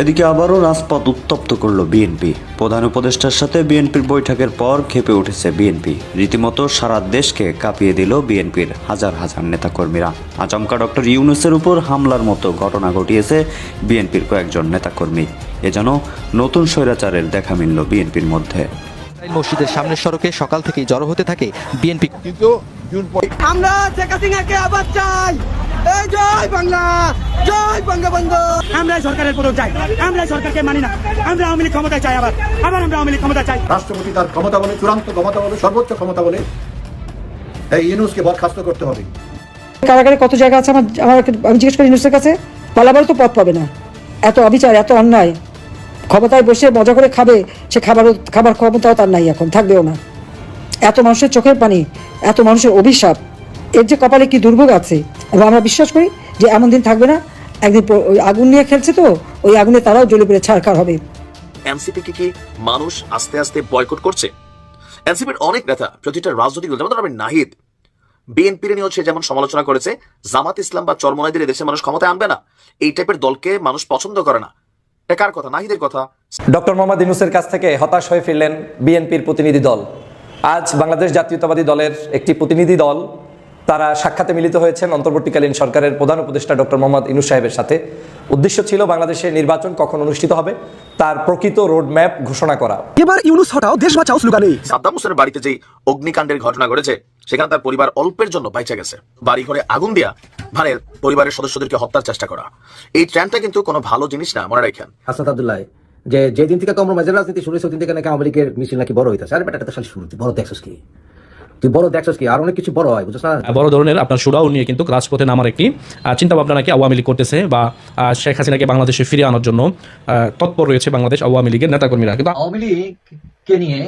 এদিকে আবারও রাজপথ উত্তপ্ত করল বিএনপি। প্রধান উপদেষ্টার সাথে বিএনপির বৈঠকের পর খেপে উঠেছে বিএনপি। রীতিমতো সারা দেশকে কাঁপিয়ে দিল বিএনপির হাজার হাজার নেতাকর্মীরা। আচমকা ডক্টর ইউনুসের উপর হামলার মতো ঘটনা ঘটিয়েছে বিএনপির কয়েকজন নেতাকর্মী। এ যেন নতুন স্বৈরাচারের দেখা মিলল বিএনপির মধ্যে। মসজিদের সামনের সড়কে সকাল থেকেই জড়ো হতে থাকে বিএনপি। কিন্তু জুন আমরা শেখ হাসিনাকে আবার চাই। এই জয় বাংলা জয় বঙ্গবন্ধু। আমরা সরকারের পদক চাই আমরা সরকারকে মানি না। আমরা আওয়ামী লীগ ক্ষমতায় চাই আবার। আবার আমরা আওয়ামী লীগ ক্ষমতা চাই। রাষ্ট্রপতি তার ক্ষমতা বলে চূড়ান্ত ক্ষমতা বলে সর্বোচ্চ ক্ষমতা বলে এই ইউনুসকে বরখাস্ত করতে হবে। কারাগারে কত জায়গা আছে আমার আমার আমি জিজ্ঞেস করি ইউনুসের কাছে? পালাবার তো পথ পাবে না। এত অবিচার এত অন্যায়। ক্ষমতায় বসে মজা করে খাবে, সে খাবারও খাবার ক্ষমতাও তার নাই এখন, থাকবেও না। এত মানুষের চোখের পানি, এত মানুষের অভিশাপ, এর যে কপালে কি দুর্ভোগ আছে? এবং আমরা বিশ্বাস করি যে এমন দিন থাকবে না, একদিন আগুন নিয়ে খেলছে তো, ওই আগুনে তারাও জ্বলে পড়ে ছাড়খার হবে। এনসিপি কি মানুষ আস্তে আস্তে বয়কট করছে? এনসিপির অনেক নেতা প্রতিটা রাজনৈতিক দল, যেমন ধরুন নাহিদ বিএনপির নিয়েও সে যেমন সমালোচনা করেছে, জামাত ইসলাম বা চরমনাইদের এদেশে মানুষ ক্ষমতায় আনবে না, এই টাইপের দলকে মানুষ পছন্দ করে না। এটা কার কথা? নাহিদের কথা? ডক্টর মোহাম্মদ ইউনুসের কাছ থেকে হতাশ হয়ে ফিরলেন বিএনপির প্রতিনিধি দল। আজ বাংলাদেশ জাতীয়তাবাদী দলের একটি প্রতিনিধি দল তারা সাক্ষাতে মিলিত হয়েছেন অন্তর্বর্তীকালীন সরকারের প্রধান উপদেষ্টা ডক্টর মোহাম্মদ ইনুস সাহেবের সাথে। উদ্দেশ্য ছিল বাংলাদেশে নির্বাচন কখন অনুষ্ঠিত হবে তার প্রকৃত রোডম্যাপ ঘোষণা করা। এবার ইউনুস হটাও দেশ বাঁচাও স্লোগানে। সাদ্দাম হোসেনের বাড়িতে যে অগ্নিকাণ্ডের ঘটনা ঘটেছে সেখানে তার পরিবার অল্পের জন্য বাইচা গেছে। বাড়ি ঘরে আগুন দিয়া ভানের পরিবারের সদস্যদেরকে হত্যার চেষ্টা করা। এই ট্রেন্ডটা কিন্তু কোনো ভালো জিনিস না মনে রাখেন। হাসনাত আব্দুল্লাহ যে যেদিন থেকে কম্প্রোমাইজের রাজনীতি শুরু হয়েছে ওদিন থেকে নাকি আওয়ামী লীগের মিছিল নাকি বড় হইতেছে। আরে বেটা এটা তো শুরু বড় দেখছস কি? তুই বড় দেখছস কি? আর অনেক কিছু বড় হয় বুঝছ না? বড় ধরনের আপনার সুরাও নিয়ে কিন্তু রাজপথে নামার একটি চিন্তা ভাবনা নাকি আওয়ামী লীগ করতেছে বা আহ, শেখ হাসিনাকে বাংলাদেশে ফিরে আনার জন্য তৎপর রয়েছে বাংলাদেশ আওয়ামী লীগের নেতাকর্মীরা। কিন্তু আওয়ামী লীগকে নিয়ে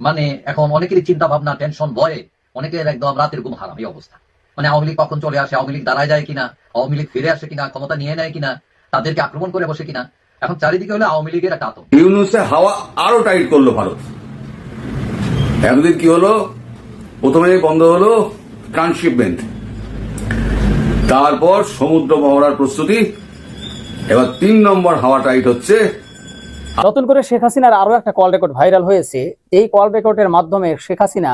মানে এখন অনেকেরই চিন্তা ভাবনা টেনশন ভয়ে অনেকের একদম রাতের ঘুম হারাম এই অবস্থা। মানে আওয়ামী লীগ কখন চলে আসে আওয়ামী লীগ দাঁড়ায় যায় কিনা আওয়ামী লীগ ফিরে আসে কিনা ক্ষমতা নিয়ে নেয় কিনা তাদেরকে আক্রমণ করে বসে কিনা এখন চারিদিকে হলে আওয়ামী লীগের একটা আতঙ্ক। ইউনুসে হাওয়া আরও টাইট করল ভারত। একদিন কি হলো? প্রথমে বন্ধ হলো ট্রান্সশিপমেন্ট তারপর সমুদ্র মহড়ার প্রস্তুতি। এবার তিন নম্বর হাওয়া টাইট হচ্ছে। নতুন করে শেখ হাসিনার আরও একটা কল রেকর্ড ভাইরাল হয়েছে। এই কল রেকর্ডের মাধ্যমে শেখ হাসিনা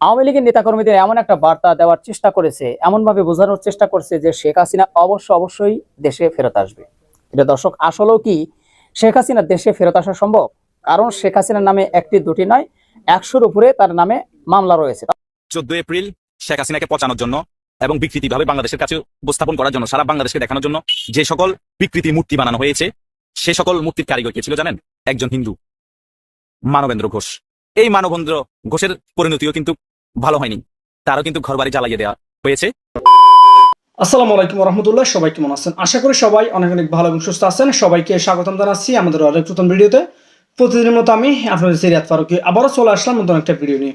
আওয়ামী লীগের নেতাকর্মীদের এমন একটা বার্তা দেওয়ার চেষ্টা করেছে এমন ভাবে বোঝানোর চেষ্টা করছে যে শেখ হাসিনা অবশ্য অবশ্যই দেশে ফেরত আসবে। এটা দর্শক, আসলেও কি শেখ হাসিনা দেশে ফেরত আসা সম্ভব? কারণ শেখ হাসিনার নামে একটি দুটি নয়, একশোর উপরে তার নামে মামলা রয়েছে। চোদ্দ এপ্রিল শেখ হাসিনাকে পচানোর জন্য এবং বিকৃতিভাবে বাংলাদেশের কাছে উপস্থাপন করার জন্য সারা বাংলাদেশকে দেখানোর জন্য যে সকল বিকৃতি মূর্তি বানানো হয়েছে সে সকল মূর্তির কারিগর কে ছিল জানেন? একজন হিন্দু মানবেন্দ্র ঘোষ। এই মানবেন্দ্র ঘোষের পরিণতিও কিন্তু ভালো হয়নি। তারও কিন্তু ঘর বাড়ি জ্বালাইয়ে দেওয়া হয়েছে। আসসালামু আলাইকুম রহমতুল্লাহ সবাই কেমন আছেন? আশা করি সবাই অনেক অনেক ভালো এবং সুস্থ আছেন। সবাইকে স্বাগতম জানাচ্ছি আমাদের অনেক নতুন ভিডিওতে। প্রতিদিনের মতো আমি আপনাদের সিরিয়াত ফারুকি আবারও চলে আসলাম নতুন একটা ভিডিও নিয়ে।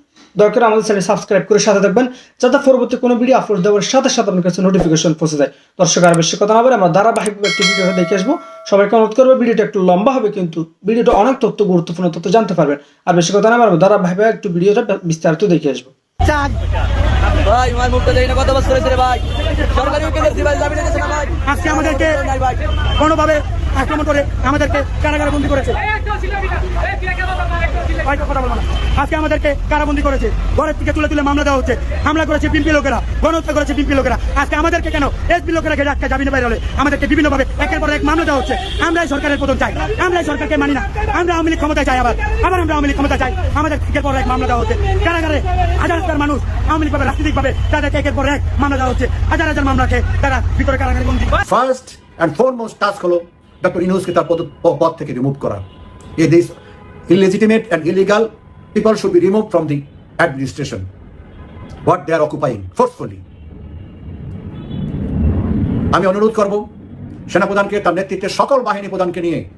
দয়া করে আমাদের চ্যানেল সাবস্ক্রাইব করে সাথে থাকবেন যাতে পরবর্তী কোনো ভিডিও আপলোড দেওয়ার সাথে সাথে আপনার কাছে নোটিফিকেশন পৌঁছে যায়। দর্শক আর বেশি কথা না বলে আমরা ধারাবাহিকভাবে একটি ভিডিওটা দেখে আসব। সবাইকে অনুরোধ করব ভিডিওটা একটু লম্বা হবে কিন্তু ভিডিওটা অনেক তথ্য গুরুত্বপূর্ণ তথ্য জানতে পারবেন। আর বেশি কথা না বলে ধারাবাহিকভাবে একটু ভিডিওটা বিস্তারিত দেখে আসব। ভাই আমার মুখটা দেই না কত বছর রে ভাই। সরকারি উকিল এসেছি ভাই জামিনে না ভাই। আজকে আমাদেরকে কোনোভাবে আক্রমণ করে আমাদেরকে কারাগারে বন্দি করেছে। আজকে আমাদেরকে কারাবন্দি করেছে। ঘরের থেকে তুলে তুলে মামলা দেওয়া হচ্ছে। হামলা করেছে বিএনপি লোকেরা, গণহত্যা করেছে বিএনপি লোকেরা। আজকে আমাদেরকে কেন এসপি লোকেরা ঘিরে আজকে জামিনে বাইরে হলে? আমাদেরকে বিভিন্ন ভাবে একের পর এক মামলা দেওয়া হচ্ছে। আমরা এই সরকারের পতন চাই। আমরা এই সরকারকে মানি না। আমরা আওয়ামী লীগ ক্ষমতায় চাই আবার। আবার আমরা আওয়ামী লীগ ক্ষমতা চাই। আমাদের একের পর এক মামলা দেওয়া হচ্ছে। কারাগারে হাজার হাজার মানুষ আওয়ামী লীগ ভাবে রাজনৈতিক ভাবে তাদেরকে একের পর এক মামলা দেওয়া হচ্ছে। হাজার হাজার মামলাকে তারা ভিতরে কারাগারে বন্দী ফার্স্ট অ্যান্ড ফোরমোস্ট টাস্ক হলো ডক্টর ইউনুসকে তার পদ- থেকে রিমুভ করা। A this illegitimate and illegal people should be remove from the administration what they are occupying forcefully আমি অনুরোধ করব, সেনাপ্রধানকে, তার নেতৃত্বে সকল বাহিনী প্রধানকে নিয়ে,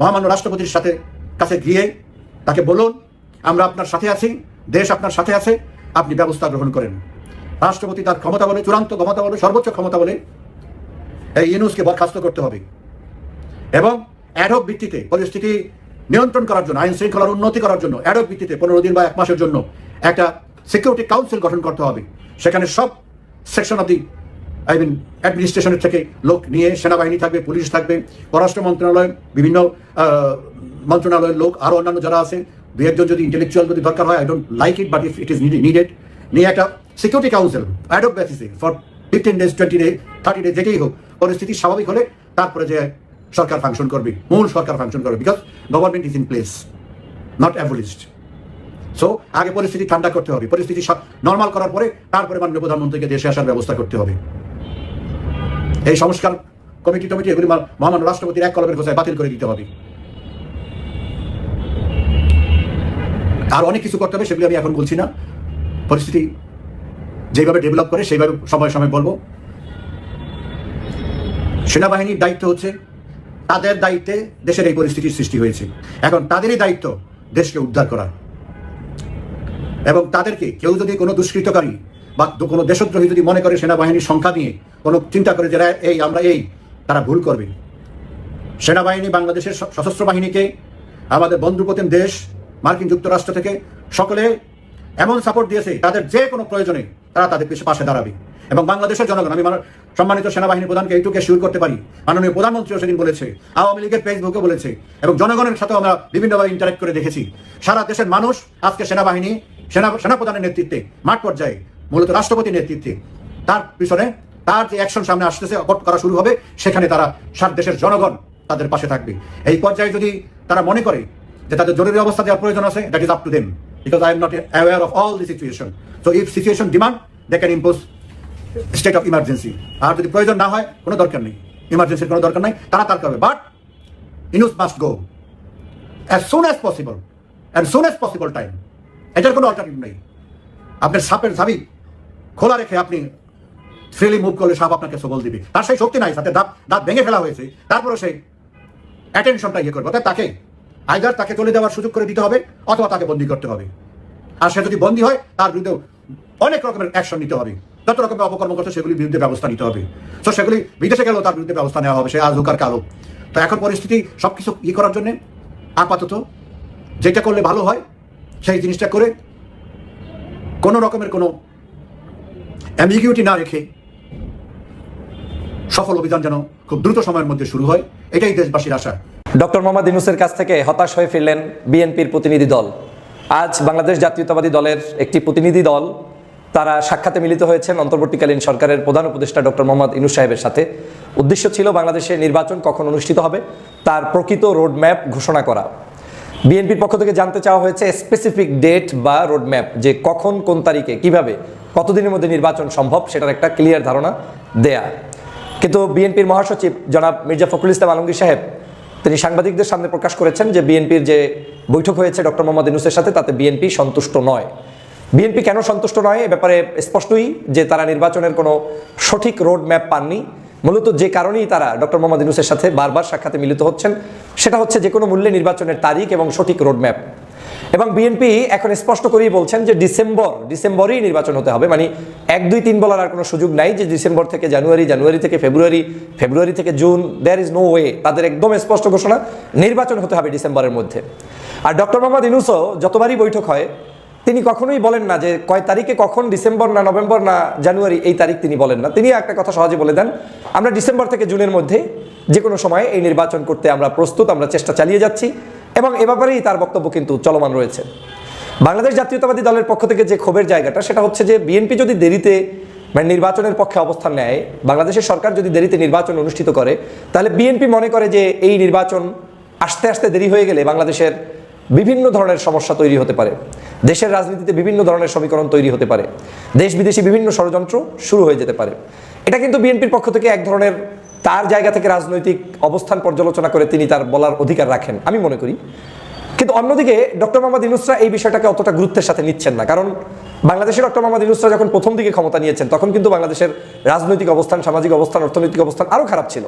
মহামান্য রাষ্ট্রপতির সাথে কাছে গিয়ে, তাকে বলুন, আমরা আপনার সাথে আছি, দেশ আপনার সাথে আছে, আপনি ব্যবস্থা গ্রহণ করেন। রাষ্ট্রপতি তার ক্ষমতা বলে, চূড়ান্ত ক্ষমতা বলে, সর্বোচ্চ ক্ষমতা বলে, এই ইউনুসকে বরখাস্ত করতে হবে। এবং অ্যাডক ভিত্তিতে পরিস্থিতি নিয়ন্ত্রণ করার জন্য, আইন শৃঙ্খলার উন্নতি করার জন্য অ্যাডক ভিত্তিতে পনেরো দিন বা এক মাসের জন্য একটা সিকিউরিটি কাউন্সিল গঠন করতে হবে। সেখানে সব section of the I mean অ্যাডমিনিস্ট্রেশনের থেকে লোক নিয়ে সেনাবাহিনী থাকবে, পুলিশ থাকবে, পররাষ্ট্র মন্ত্রণালয়, বিভিন্ন মন্ত্রণালয়ের লোক আরও অন্যান্য যারা আছে দু একজন যদি ইন্টেলেকচুয়াল যদি দরকার হয় I don't like it but if it is needed নিয়ে একটা সিকিউরিটি কাউন্সিল অ্যাডক বেসিসে for fifteen days twenty day thirty day যেটাই হোক, পরিস্থিতি স্বাভাবিক হলে তারপরে যে সরকার ফাংশন করবে, মূল সরকার ফাংশন করবে because government is in place not abolished so আগে পরিস্থিতি ঠান্ডা করতে হবে, পরিস্থিতি নর্মাল করার পরে তারপরে মাননীয় প্রধানমন্ত্রীকে দেশে আসার ব্যবস্থা করতে হবে। এই সংস্কার কমিটি টমিটি এগুলি মহামান্য রাষ্ট্রপতির এক কলমের ঘোষায় বাতিল করে দিতে হবে। আর অনেক কিছু করতে হবে, সেগুলি আমি এখন বলছি না। পরিস্থিতি যেভাবে ডেভেলপ করে, সেইভাবে সময় সময় বলব। সেনাবাহিনীর দায়িত্ব হচ্ছে তাদের দায়িত্বে দেশের এই পরিস্থিতির সৃষ্টি হয়েছে। এখন তাদেরই দায়িত্ব দেশকে উদ্ধার করা। এবং তাদেরকে কেউ যদি কোনো দুষ্কৃতকারী বা কোনো দেশদ্রোহী যদি মনে করে সেনাবাহিনীর সংখ্যা নিয়ে কোনো চিন্তা করে যারা এই, আমরা এই, তারা ভুল করবে। সেনাবাহিনী বাংলাদেশের সশস্ত্র বাহিনীকে, আমাদের বন্ধুপ্রতিম দেশ, মার্কিন যুক্তরাষ্ট্র থেকে সকলে এমন সাপোর্ট দিয়েছে, তাদের যে কোনো প্রয়োজনে তারা তাদের পাশে দাঁড়াবে। এবং বাংলাদেশের জনগণ, আমি সম্মানিত সেনাবাহিনী প্রধানকে এইটুকু শিওর করতে পারি, মাননীয় প্রধানমন্ত্রীও সেদিন বলেছে, আওয়ামী লীগের ফেসবুকে বলেছে, এবং জনগণের সাথেও আমরা বিভিন্নভাবে ইন্টারেক্ট করে দেখেছি। সারা দেশের মানুষ আজকে সেনাবাহিনী, সেনা, সেনাপ্রধানের নেতৃত্বে, মাঠ পর্যায়ে, মূলত রাষ্ট্রপতির নেতৃত্বে, তার পিছনে তার যে অ্যাকশন সামনে আসতেছে অপট করা শুরু হবে, সেখানে তারা সারা দেশের জনগণ তাদের পাশে থাকবে। এই পর্যায়ে যদি তারা মনে করে যে তাদের জরুরি অবস্থা দেওয়ার প্রয়োজন আছে that is up to them because I am not aware of all the situation so if situation demand they can impose state of emergency আর যদি প্রয়োজন না হয়, কোনো দরকার নেই। ইমার্জেন্সির কোনো দরকার নেই, তারা তার করবে। But Yunus must go as soon as possible and soon as possible time এটার কোনো অল্টারনেটিভ নেই। আপনার সাপের ঝাবি খোলা রেখে আপনি ফ্রিলি মুভ করলে সাপ আপনাকে সবল দিবে। তার সেই শক্তি নাই, সাথে দাঁত দাঁত ভেঙে ফেলা হয়েছে। তারপরে সেই অ্যাটেনশনটা ইয়ে করবে। অর্থাৎ তাকে আইদার তাকে চলে দেওয়ার সুযোগ করে দিতে হবে, অথবা তাকে বন্দি করতে হবে। আর সে যদি বন্দি হয়, তার বিরুদ্ধে অনেক রকমের অ্যাকশন নিতে হবে। যত রকমের অপকর্ম করছে, সেগুলির বিরুদ্ধে ব্যবস্থা নিতে হবে। তো সেগুলি বিদেশে গেলেও তার বিরুদ্ধে ব্যবস্থা নেওয়া হবে, সে আজ হোক কালো। তো এখন পরিস্থিতি সব কিছু ই করার জন্যে আপাতত যেটা করলে ভালো হয়, সেই জিনিসটা করে কোনো রকমের কোনো অ্যাম্বিগিউটি না রেখে সফল অভিযান যেন খুব দ্রুত সময়ের মধ্যে শুরু হয়, এটাই দেশবাসীর আশা। ডক্টর মোহাম্মদ ইউনুসের কাছ থেকে হতাশ হয়ে ফিরলেন বিএনপির প্রতিনিধি দল। আজ বাংলাদেশ জাতীয়তাবাদী দলের একটি প্রতিনিধি দল তারা সাক্ষাতে মিলিত হয়েছেন অন্তর্বর্তীকালীন সরকারের প্রধান উপদেষ্টা ডক্টর মোহাম্মদ ইনু সাহেবের সাথে। উদ্দেশ্য ছিল বাংলাদেশে নির্বাচন কখন অনুষ্ঠিত হবে তার প্রকৃত রোডম্যাপ ঘোষণা করা। বিএনপির পক্ষ থেকে জানতে চাওয়া হয়েছে স্পেসিফিক ডেট বা রোডম্যাপ যে কখন, কোন তারিখে, কীভাবে, কতদিনের মধ্যে নির্বাচন সম্ভব সেটার একটা ক্লিয়ার ধারণা দেয়া। কিন্তু বিএনপির মহাসচিব জনাব মির্জা ফখরুল ইসলাম আলমগীর সাহেব, তিনি সাংবাদিকদের সামনে প্রকাশ করেছেন যে বিএনপির যে বৈঠক হয়েছে ডক্টর মোহাম্মদ ইনুসের সাথে তাতে বিএনপি সন্তুষ্ট নয়। বিএনপি কেন সন্তুষ্ট নয়? এ ব্যাপারে স্পষ্টই যে তারা নির্বাচনের কোনো সঠিক রোড ম্যাপ পাননি। মূলত যে কারণেই তারা ডক্টর মোহাম্মদ ইনুসের সাথে বারবার সাক্ষাতে মিলিত হচ্ছেন, সেটা হচ্ছে যে কোনো মূল্যে নির্বাচনের তারিখ এবং সঠিক রোড ম্যাপ এবং বিএনপি এখন স্পষ্ট করেই বলছেন যে ডিসেম্বর, ডিসেম্বরেই নির্বাচন হতে হবে। মানে এক, দুই, তিন বলার আর কোনো সুযোগ নাই যে ডিসেম্বর থেকে জানুয়ারি জানুয়ারি থেকে ফেব্রুয়ারি ফেব্রুয়ারি থেকে জুন দেয়ার ইজ নো ওয়ে তাদের একদম স্পষ্ট ঘোষণা, নির্বাচন হতে হবে ডিসেম্বরের মধ্যে। আর ডক্টর মোহাম্মদ ইনুসও যতবারই বৈঠক হয় তিনি কখনোই বলেন না যে কয় তারিখে কখন ডিসেম্বর না নভেম্বর না জানুয়ারি, এই তারিখ তিনি বলেন না। তিনি একটা কথা সহজে বলে দেন, আমরা ডিসেম্বর থেকে জুনের মধ্যে যে কোনো সময় এই নির্বাচন করতে আমরা প্রস্তুত, আমরা চেষ্টা চালিয়ে যাচ্ছি এবং এ ব্যাপারেই তার বক্তব্য কিন্তু চলমান রয়েছে। বাংলাদেশ জাতীয়তাবাদী দলের পক্ষ থেকে যে ক্ষোভের জায়গাটা, সেটা হচ্ছে যে বিএনপি যদি দেরিতে মানে নির্বাচনের পক্ষে অবস্থান নেয়, বাংলাদেশের সরকার যদি দেরিতে নির্বাচন অনুষ্ঠিত করে, তাহলে বিএনপি মনে করে যে এই নির্বাচন আসতে আসতে দেরি হয়ে গেলে বাংলাদেশের বিভিন্ন ধরনের সমস্যা তৈরি হতে পারে। দেশের রাজনীতিতে বিভিন্ন ধরনের সমীকরণ তৈরি হতে পারে। দেশ বিদেশি বিভিন্ন ষড়যন্ত্র শুরু হয়ে যেতে পারে। এটা কিন্তু বিএনপির পক্ষ থেকে এক ধরনের তার জায়গা থেকে রাজনৈতিক অবস্থান পর্যালোচনা করে তিনি তার বলার অধিকার রাখেন, আমি মনে করি। কিন্তু অন্যদিকে ডক্টর মোহাম্মদ ইনুসরা এই বিষয়টাকে অতটা গুরুত্বের সাথে নিচ্ছেন না। কারণ বাংলাদেশের ডক্টর মোহাম্মদ ইনুসরা যখন প্রথম দিকে ক্ষমতা নিয়েছেন, তখন কিন্তু বাংলাদেশের রাজনৈতিক অবস্থান, সামাজিক অবস্থান, অর্থনৈতিক অবস্থান আরও খারাপ ছিল।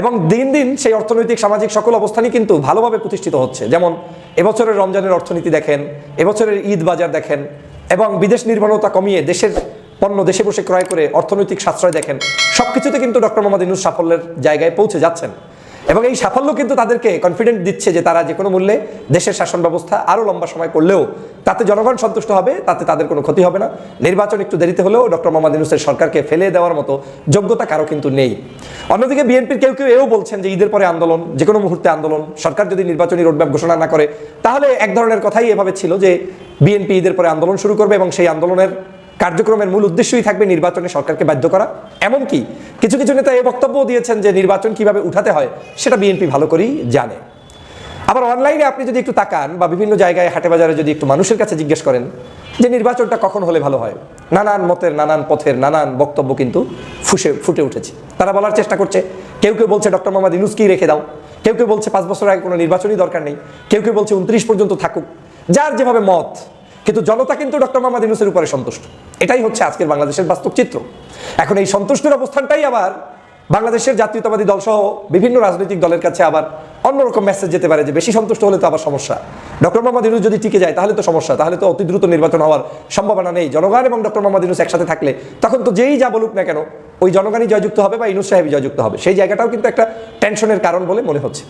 এবং দিন দিন সেই অর্থনৈতিক, সামাজিক সকল অবস্থানই কিন্তু ভালোভাবে প্রতিষ্ঠিত হচ্ছে। যেমন এবছরের রমজানের অর্থনীতি দেখেন, এবছরের ঈদ বাজার দেখেন এবং বিদেশ নির্ভরতা কমিয়ে দেশের পণ্য দেশে বসে ক্রয় করে অর্থনৈতিক সাশ্রয় দেখেন, সবকিছুতে কিন্তু ডক্টর মোহাম্মদ ইনুস সাফল্যের জায়গায় পৌঁছে যাচ্ছেন। এবং এই সাফল্য কিন্তু তাদেরকে কনফিডেন্ট দিচ্ছে যে তারা যে কোনো মূল্যে দেশের শাসন ব্যবস্থা আরও লম্বা সময় করলেও তাতে জনগণ সন্তুষ্ট হবে, তাতে তাদের কোনো ক্ষতি হবে না। নির্বাচন একটু দেরিতে হলেও ডক্টর মোহাম্মদ ইউনুসের সরকারকে ফেলে দেওয়ার মতো যোগ্যতা কারও কিন্তু নেই। অন্যদিকে বিএনপির কেউ কেউ এও বলছেন যে ঈদের পরে আন্দোলন যে কোনো মুহূর্তে আন্দোলন, সরকার যদি নির্বাচনী রোডম্যাপ ঘোষণা না করে, তাহলে এক ধরনের কথাই এভাবে ছিল যে বিএনপি ঈদের পরে আন্দোলন শুরু করবে এবং সেই আন্দোলনের কার্যক্রমের মূল উদ্দেশ্যই থাকবে নির্বাচনে সরকারকে বাধ্য করা। এমনকি কিছু কিছু নেতা এই বক্তব্যও দিয়েছেন যে নির্বাচন কীভাবে উঠাতে হয়, সেটা বিএনপি ভালো করেই জানে। আবার অনলাইনে আপনি যদি একটু তাকান বা বিভিন্ন জায়গায়, হাটে বাজারে যদি একটু মানুষের কাছে জিজ্ঞেস করেন যে নির্বাচনটা কখন হলে ভালো হয়? নানান মতের, নানান পথের, নানান বক্তব্য কিন্তু ফুসে, ফুটে উঠেছে। তারা বলার চেষ্টা করছে, কেউ কেউ বলছে ডক্টর মোহাম্মদ ইনুসকেই রেখে দাও। কেউ কেউ বলছে পাঁচ বছর আগে কোনো নির্বাচনই দরকার নেই। কেউ কেউ বলছে উনত্রিশ পর্যন্ত থাকুক। যার যেভাবে মত কিন্তু জনতা কিন্তু ডক্টর মোহাম্মদ ইউনুসের উপরে সন্তুষ্ট। এটাই হচ্ছে আজকের বাংলাদেশের বাস্তব চিত্র এখন এই সন্তুষ্টের অবস্থানটাই আবার বাংলাদেশের জাতীয়তাবাদী দল সহ বিভিন্ন রাজনৈতিক দলের কাছে আবার অন্যরকম মেসেজ যেতে পারে যে বেশি সন্তুষ্ট হলে তো আবার সমস্যা। ডক্টর মোহাম্মদ ইউনুস যদি টিকে যায় তাহলে তো সমস্যা, তাহলে তো অতি দ্রুত নির্বাচন হওয়ার সম্ভাবনা নেই। জনগণ এবং ডক্টর মোহাম্মদ ইউনুস একসাথে থাকলে তখন তো যেই যা বলুক না কেন, ওই জনগণই জয়যুক্ত হবে বা ইউনুস সাহেবই জয়যুক্ত হবে। সেই জায়গাটাও কিন্তু একটা টেনশনের কারণ বলে মনে হচ্ছে।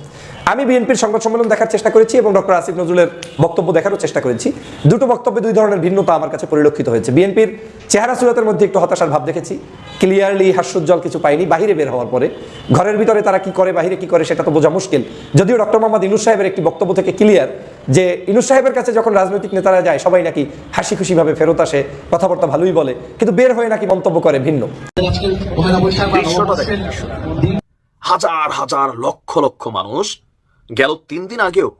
আমি বিএনপির সংবাদ সম্মেলন দেখার চেষ্টা করেছি এবং ডক্টর আসিফ নজরুলের বক্তব্য দেখারও চেষ্টা করেছি। দুটো বক্তব্যে দুই ধরনের ভিন্নতা আমার কাছে পরিলক্ষিত হয়েছে। বিএনপির চেহারা সুরতের মধ্যে একটু হতাশার ভাব দেখেছি। ক্লিয়ারলি হাস্যোজ্জ্বল কিছু পাইনি, বাহিরে বের হওয়ার পরে। ঘরের ভিতরে তারা কি করে, বাহিরে কি করে, সেটা তো বোঝা মুশকিল। যদিও ডক্টর মোহাম্মদ ইনুস সাহেবের একটি বক্তব্য থেকে ক্লিয়ার যে ইনুস সাহেবের কাছে যখন রাজনৈতিক নেতারা যায়, সবাই নাকি হাসি খুশিভাবে ফেরত আসে, কথাবার্তা ভালোই বলে। কিন্তু বের হয়ে নাকি মন্তব্য করে ভিন্ন। হাজার হাজার, লক্ষ লক্ষ মানুষ গেল তিন দিন আগেও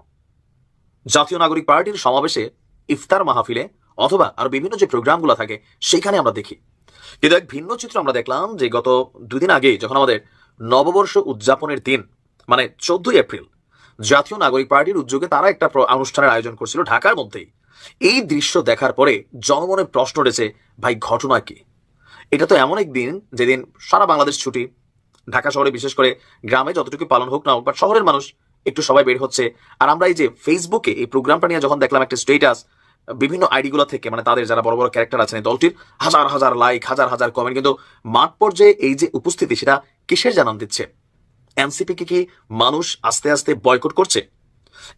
জাতীয় নাগরিক পার্টির সমাবেশে ইফতার মাহফিলে অথবা আর বিভিন্ন যে প্রোগ্রামগুলো থাকে, সেখানে আমরা দেখি। কিন্তু এক ভিন্ন চিত্র আমরা দেখলাম যে গত দুদিন আগে যখন আমাদের নববর্ষ উদযাপনের দিন মানে চোদ্দই এপ্রিল, জাতীয় নাগরিক পার্টির উদ্যোগে তারা একটা অনুষ্ঠানের আয়োজন করছিল ঢাকার মধ্যেই। এই দৃশ্য দেখার পরে জনমনে প্রশ্ন উঠেছে, ভাই, ঘটনা কি? এটা তো এমন এক দিন যেদিন সারা বাংলাদেশ ছুটি। ঢাকা শহরে বিশেষ করে গ্রামে যতটুকু পালন হোক না হোক বাট শহরের মানুষ একটু সবাই বের হচ্ছে। আর আমরা এই যে ফেসবুকে এই প্রোগ্রামটা নিয়ে যখন দেখলাম একটা স্টেটাস বিভিন্ন আইডিগুলো থেকে মানে তাদের যারা বড় বড় ক্যারেক্টার আছেন এই দলটির, হাজার হাজার লাইক হাজার হাজার কমেন্ট কিন্তু মাঠ পর্যায়ে এই যে উপস্থিতি, সেটা কিসের জানান দিচ্ছে? এনসিপিকে কি মানুষ আস্তে আস্তে বয়কট করছে?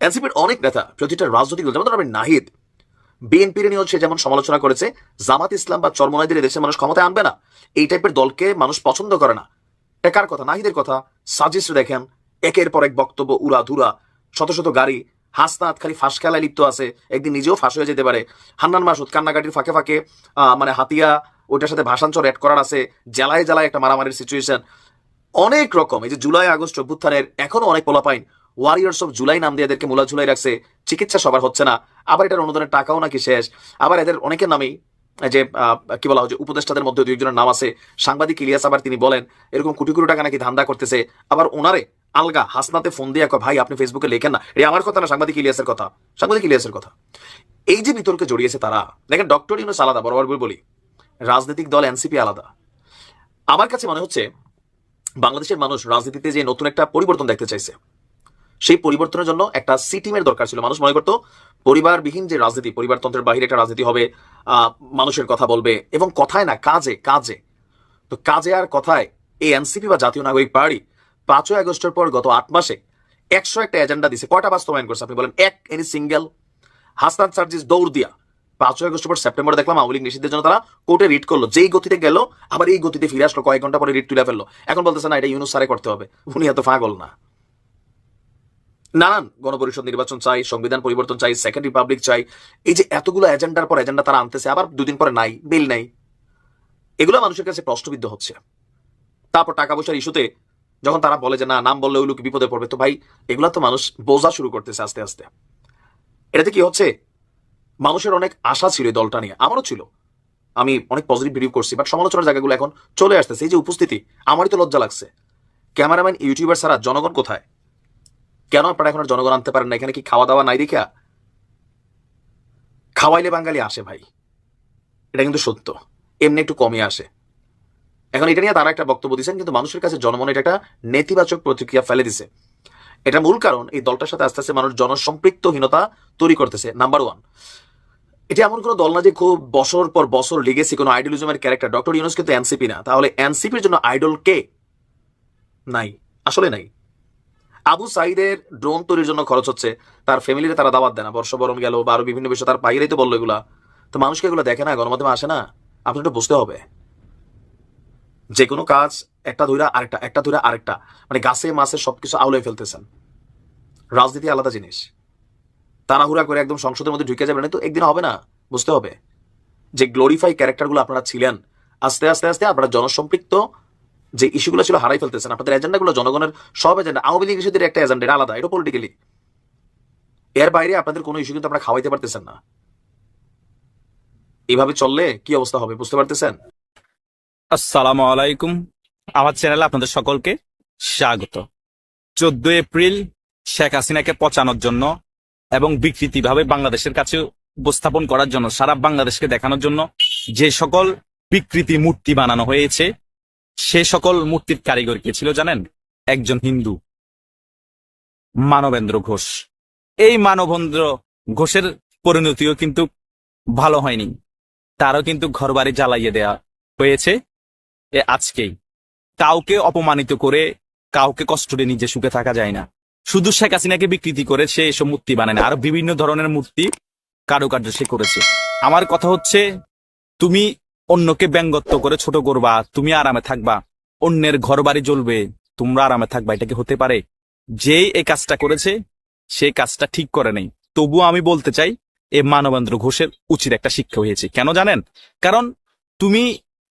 এনসিপির অনেক নেতা, প্রতিটা রাজনৈতিক দল, যেমন ধরুন নাহিদ বিএনপির নিয়েও সে যেমন সমালোচনা করেছে, জামাত ইসলাম বা চরমনাইদের দেশে মানুষ ক্ষমতায় আনবে না। এই টাইপের দলকে মানুষ পছন্দ করে না। এটা কার কথা? নাহিদের কথা? সাজিস দেখেন একের পর এক বক্তব্য উড়া ধুরা শত শত গাড়ি, হাসনাত খালি ফাঁস খেলায় লিপ্ত আছে, একদিন নিজেও ফাঁস হয়ে যেতে পারে। হান্নান মাসুদ কান্নাকাটির ফাঁকে ফাঁকে মানে হাতিয়া, ওইটার সাথে ভাষাঞ্চর অ্যাড করার আছে জেলায় জেলায় একটা মারামারির সিচুয়েশন অনেক রকম, এই যে জুলাই, আগস্ট অভ্যুত্থানের এখনও অনেক পোলাপাইন ওয়ারিয়ার্স অফ জুলাই নাম দিয়ে এদেরকে মোলা ঝুলাই রাখছে, চিকিৎসা সবার হচ্ছে না। আবার এটার অনুদানের টাকাও নাকি শেষ। আবার এদের অনেকের নামেই যে কি বলা যে উপদেষ্টাদের মধ্যে দুইজনের নাম আছে, সাংবাদিক ইলিয়াস আবার তিনি বলেন, এরকম কোটি কোটি টাকা নাকি ধান্দা করতেছে, আবার ওনারে আলগা হাসনাতে ফোন দিয়ে ভাই, আপনি ফেসবুকে লেখেন না। এটা আমার কথা না, সাংবাদিক ইলিয়াসের কথা। সাংবাদিক ইলিয়াসের কথা। এই যে বিতর্কে জড়িয়েছে তারা, দেখেন ডক্টর ইউনুস আলাদা, বরাবর বলি রাজনৈতিক দল এনসিপি আলাদা। আমার কাছে মনে হচ্ছে, বাংলাদেশের মানুষ রাজনীতিতে যে নতুন একটা পরিবর্তন দেখতে চাইছে, সেই পরিবর্তনের জন্য একটা সি টিমের দরকার ছিল। মানুষ মনে করতো, পরিবারবিহীন যে রাজনীতি, পরিবারতন্ত্রের বাহিরে একটা রাজনীতি হবে মানুষের কথা বলবে, এবং কথায় না, কাজে কাজে। তো কাজে আর কথায় এই এনসিপি বা জাতীয় নাগরিক পার্টি পাঁচই আগস্টের পর গত আট মাসে একশো একটা এজেন্ডা দিছে। কয়টা বাস্তবায়ন করছে? আপনি বলেন, এক, এনি সিঙ্গেল হাসনাত চার্জিস দৌড় দিয়া। পাঁচই আগস্ট পর সেপ্টেম্বরে দেখলাম আওয়ামী লীগ নিষিদ্ধের জন্য তারা কোর্টে রিট করল। যেই গতিতে গেল, আবার এই গতিতে ফিরে আসলো, কয়েক ঘণ্টা পরে রিট তুলে ফেলল। এখন বলতেছে, না, এটা ইউনুস সারে করতে হবে। উনি এত ফাগল না। নানান গণপরিষদ নির্বাচন চাই, সংবিধান পরিবর্তন চাই সেকেন্ড রিপাবলিক চাই। এই যে এতগুলো এজেন্ডার পর এজেন্ডা তারা আনতেছে, আবার দুদিন পরে নাই, বিল নাই। এগুলো মানুষের কাছে প্রশ্নবিদ্ধ হচ্ছে। তারপর টাকা পয়সার ইস্যুতে যখন তারা বলে যে, না, নাম বললে ওই লোক বিপদে পড়বে, তো ভাই, এগুলা তো মানুষ বোঝা শুরু করতেছে আস্তে আস্তে। এটাতে কি হচ্ছে? মানুষের অনেক আশা ছিল এই দলটা নিয়ে, আমারও ছিল। আমি অনেক পজিটিভ রিভিউ করছি বাট সমালোচনার জায়গাগুলো এখন চলে আসতেছে। এই যে উপস্থিতি, আমারই তো লজ্জা লাগছে। ক্যামেরাম্যান, ইউটিউবার ছাড়া জনগণ কোথায়? কেন আপনারা এখন জনগণ আনতে পারেন না? এখানে কি খাওয়া দাওয়া নাই দেখা খাওয়াইলে বাঙালি আসে ভাই। এটা কিন্তু সত্য। এমনি একটু কমে আসে। এখন এটা নিয়ে তারা একটা বক্তব্য দিচ্ছেন কিন্তু মানুষের কাছে জনমনে এটা একটা নেতিবাচক প্রতিক্রিয়া ফেলে দিছে। এটা মূল কারণ এই দলটার সাথে আস্তে আস্তে মানুষ জনসম্পৃক্তহীনতা তৈরি করতেছে নাম্বার ওয়ান এটা এমন কোনো দল না যে খুব বছর পর বছর লিগেছি কোনো আইডলিজমের ক্যারেক্টার ডক্টর ইউনুস কিন্তু এনসিপি না। তাহলে এনসিপির জন্য আইডল কে? নাই। আসলে নাই। আবু সাইদের ড্রোন তৈরির জন্য খরচ হচ্ছে। তার ফ্যামিলিতে তারা দাওয়াত দেয় না। বর্ষবরণ গেল বা আরও বিভিন্ন বিষয়, তার বাইরেই তো বলল এগুলা। তো মানুষকে এগুলো দেখে না? গণমাধ্যমে আসে না? আপনার বুঝতে হবে। যে কোনো কাজ, একটা ধৈরা আরেকটা, একটা ধৈরা আরেকটা মানে গাছে, মাছে সবকিছু আউলে ফেলতেছেন। রাজনীতি আলাদা জিনিস। তাড়াহুড়া করে একদম সংসদের মধ্যে ঢুকে যাবেন তো একদিন হবে না, বুঝতে হবে। যে গ্লোরিফাই ক্যারেক্টারগুলো আপনারা ছিলেন, আস্তে আস্তে আস্তে আপনারা জনসম্পৃক্ত, যে ইস্যুগুলো ছিল হারাই ফেলতেছেন, আপনাদের এজেন্ডাগুলো জনগণের সব এজেন্ডা, আওয়ামী লীগ ইস্যুদের একটা এজেন্ডা আলাদা, এটা পলিটিক্যালি এর বাইরে আপনাদের কোনো ইস্যু কিন্তু আপনারা খাওয়াইতে পারতেছেন না। এভাবে চললে কি অবস্থা হবে, বুঝতে পারতেছেন? আসসালামু আলাইকুম। আমার চ্যানেলে আপনাদের সকলকে স্বাগত। চোদ্দ এপ্রিল শেখ হাসিনাকে পচানোর জন্য এবং বিকৃতিভাবে বাংলাদেশের কাছে উপস্থাপন করার জন্য, সারা বাংলাদেশকে দেখানোর জন্য যে সকল বিকৃতি মূর্তি বানানো হয়েছে, সে সকল মূর্তির কারিগর কে ছিল জানেন? একজন হিন্দু, মানবেন্দ্র ঘোষ। এই মানবেন্দ্র ঘোষের পরিণতিও কিন্তু ভালো হয়নি। তারও কিন্তু ঘরবাড়ি জ্বালাইয়ে দেয়া হয়েছে। এ আজকেই। কাউকে অপমানিত করে কাউকে কষ্ট দিয়ে নিজে সুখে থাকা যায় না। শুধু শেখ হাসিনাকে বিকৃতি করে সে এসব মূর্তি বানায় না, আরও বিভিন্ন ধরনের মূর্তি কারুকার্য সে করেছে। আমার কথা হচ্ছে, তুমি অন্যকে ব্যঙ্গত্ব করে ছোট করবা, তুমি আরামে থাকবা, অন্যের ঘর বাড়ি জ্বলবে, তোমরা আরামে থাকবা, এটা কি হতে পারে? যেই এই কাজটা করেছে, সে কাজটা ঠিক করে নেই। তবুও আমি বলতে চাই, এ মানবেন্দ্র ঘোষের উচিত একটা শিক্ষা হয়েছে। কেন জানেন? কারণ তুমি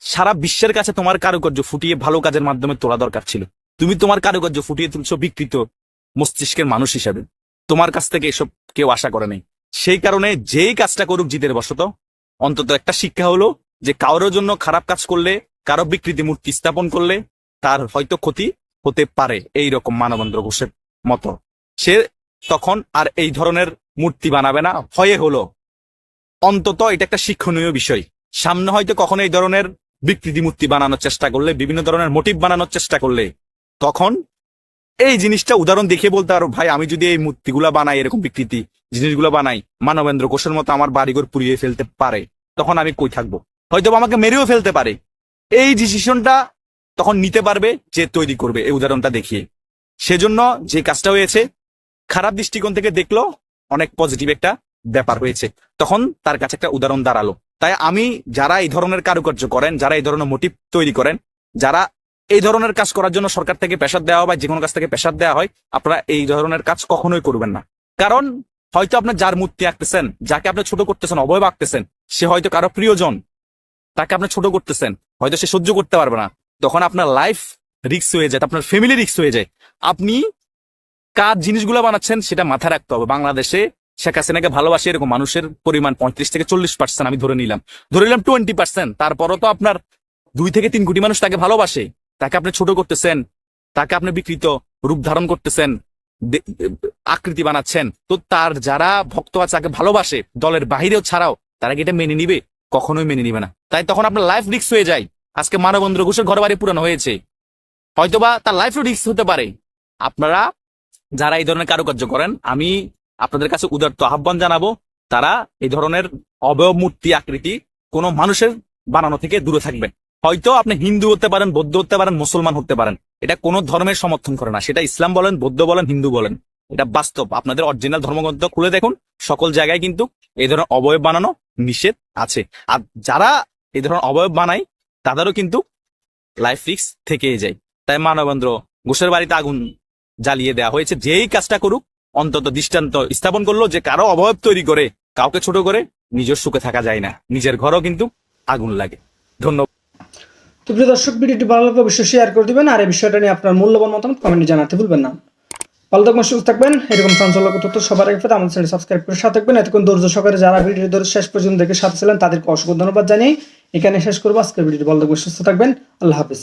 সারা বিশ্বের কাছে তোমার কারুকার্য ফুটিয়ে ভালো কাজের মাধ্যমে তোলা দরকার ছিল। তুমি তোমার কারুকার্য ফুটিয়ে তুলছো বিকৃত মস্তিষ্কের মানুষ হিসাবে। তোমার কাছ থেকে এসব কেউ আশা করে নেই। সেই কারণে যেই কাজটা করুক জিতের বশত, অন্তত একটা শিক্ষা হলো যে কারোর জন্য খারাপ কাজ করলে, কারও বিকৃতি মূর্তি স্থাপন করলে তার হয়তো ক্ষতি হতে পারে এই রকম মানবেন্দ্র ঘোষের মতো। সে তখন আর এই ধরনের মূর্তি বানাবে না। ভয়ে হলো। অন্তত এটা একটা শিক্ষণীয় বিষয়। সামনে হয়তো কখনো এই ধরনের বিকৃতি মূর্তি বানানোর চেষ্টা করলে, বিভিন্ন ধরনের মোটিভ বানানোর চেষ্টা করলে, তখন এই জিনিসটা উদাহরণ দেখিয়ে বলতে পারো, ভাই, আমি যদি এই মূর্তিগুলা বানাই, এরকম বিকৃতি জিনিসগুলো বানাই, মানবেন্দ্র ঘোষের মতো আমার বাড়িঘর পুড়িয়ে ফেলতে পারে, তখন আমি কই থাকব? হয়তো আমাকে মেরেও ফেলতে পারে। এই ডিসিশনটা তখন নিতে পারবে যে তৈরি করবে, এই উদাহরণটা দেখিয়ে। সেজন্য যে কাজটা হয়েছে, খারাপ দৃষ্টিকোণ থেকে দেখল, অনেক পজিটিভ একটা ব্যাপার হয়েছে। তখন তার কাছে একটা উদাহরণ দাঁড়াল। তাই আমি যারা এই ধরনের কারুকার্য করেন, যারা এই ধরনের মোটিভ তৈরি করেন, যারা এই ধরনের কাজ করার জন্য সরকার থেকে প্রেশার দেওয়া হয় বা যে কোনো কাজ থেকে প্রেশার দেওয়া হয়, আপনারা এই ধরনের কাজ কখনোই করবেন না। কারণ হয়তো আপনার যার মূর্তি আঁকতেছেন, যাকে আপনি ছোট করতেছেন, অবয়ব আঁকতেছেন, সে হয়তো কারও প্রিয়জন, তাকে আপনি ছোট করতেছেন, হয়তো সে সহ্য করতে পারবে না। তখন আপনার লাইফ রিক্স হয়ে যায়, আপনার ফ্যামিলি রিক্স হয়ে যায়। আপনি কার জিনিসগুলো বানাচ্ছেন সেটা মাথায় রাখতে হবে। বাংলাদেশে শেখ হাসিনাকে ভালোবাসে এরকম মানুষের পরিমাণ পঁয়ত্রিশ থেকে চল্লিশ পার্সেন্ট আমি ধরে নিলাম। ধরে নিলাম টোয়েন্টি পার্সেন্ট তারপরও তো আপনার দুই থেকে তিন কোটি মানুষ তাকে ভালোবাসে। তাকে আপনি ছোট করতেছেন, তাকে আপনি বিকৃত রূপ ধারণ করতেছেন আকৃতি বানাচ্ছেন। তো তার যারা ভক্ত আছে, তাকে ভালোবাসে, দলের বাহিরেও ছাড়াও, তারা কি এটা মেনে নিবে? কখনোই মেনে নিবে না। তাই তখন আপনার লাইফ রিক্স হয়ে যায়। আজকে মানবেন্দ্র ঘোষের ঘর বাড়ি পুরানো হয়েছে। হয়তোবা তার লাইফও রিক্স হতে পারে। আপনারা যারা এই ধরনের কারুকার্য করেন, আমি আপনাদের কাছে উদার্ত আহ্বান জানাব, তারা এই ধরনের অবয়ব মূর্তি আকৃতি কোনো মানুষের বানানো থেকে দূরে থাকবেন। হয়তো আপনি হিন্দু হতে পারেন, বৌদ্ধ হতে পারেন, মুসলমান হতে পারেন। এটা কোনো ধর্মের সমর্থন করে না। সেটা ইসলাম বলেন, বৌদ্ধ বলেন, হিন্দু বলেন। এটা বাস্তব। আপনাদের অরিজিনাল ধর্মগ্রন্থ খুলে দেখুন। সকল জায়গায় কিন্তু এই ধরনের অবয়ব বানানো নিষেধ আছে। আর যারা এই ধরনের অবয়ব বানায়, তাদেরও কিন্তু লাইফ রিক্স থেকে যায়। তাই মানবেন্দ্র, ঘোষের বাড়িতে আগুন জ্বালিয়ে দেওয়া হয়েছে। যেই কাজটা করুক অন্তত দৃষ্টান্ত স্থাপন করল যে কারও অবয়ব তৈরি করে, কাউকে ছোট করে নিজের সুখে থাকা যায় না। নিজের ঘরও কিন্তু আগুন লাগে। ধন্যবাদ। তো প্রিয় দর্শক, ভিডিওটি ভালো লাগলে অবশ্যই শেয়ার করে দিবেন আর এই বিষয়টা নিয়ে আপনার মূল্যবান মতামত কমেন্টে জানাতে ভুলবেন না। ভালো থাকবেন, সুস্থ থাকবেন। এরকম চাঞ্চল্যক তথ্য সবার আগে পেতে আমাদের চ্যানেল সাবস্ক্রাইব করে সাথে থাকবেন। এতক্ষণ ধৈর্য সহকারে যারা ভিডিও ধরে শেষ পর্যন্ত দেখে সাথে ছিলেন, তাদেরকে অসংখ্য ধন্যবাদ জানিয়ে এখানে শেষ করব। আজকের ভিডিওটি ভালো থাকবেন, সুস্থ থাকবেন। আল্লাহ হাফিজ।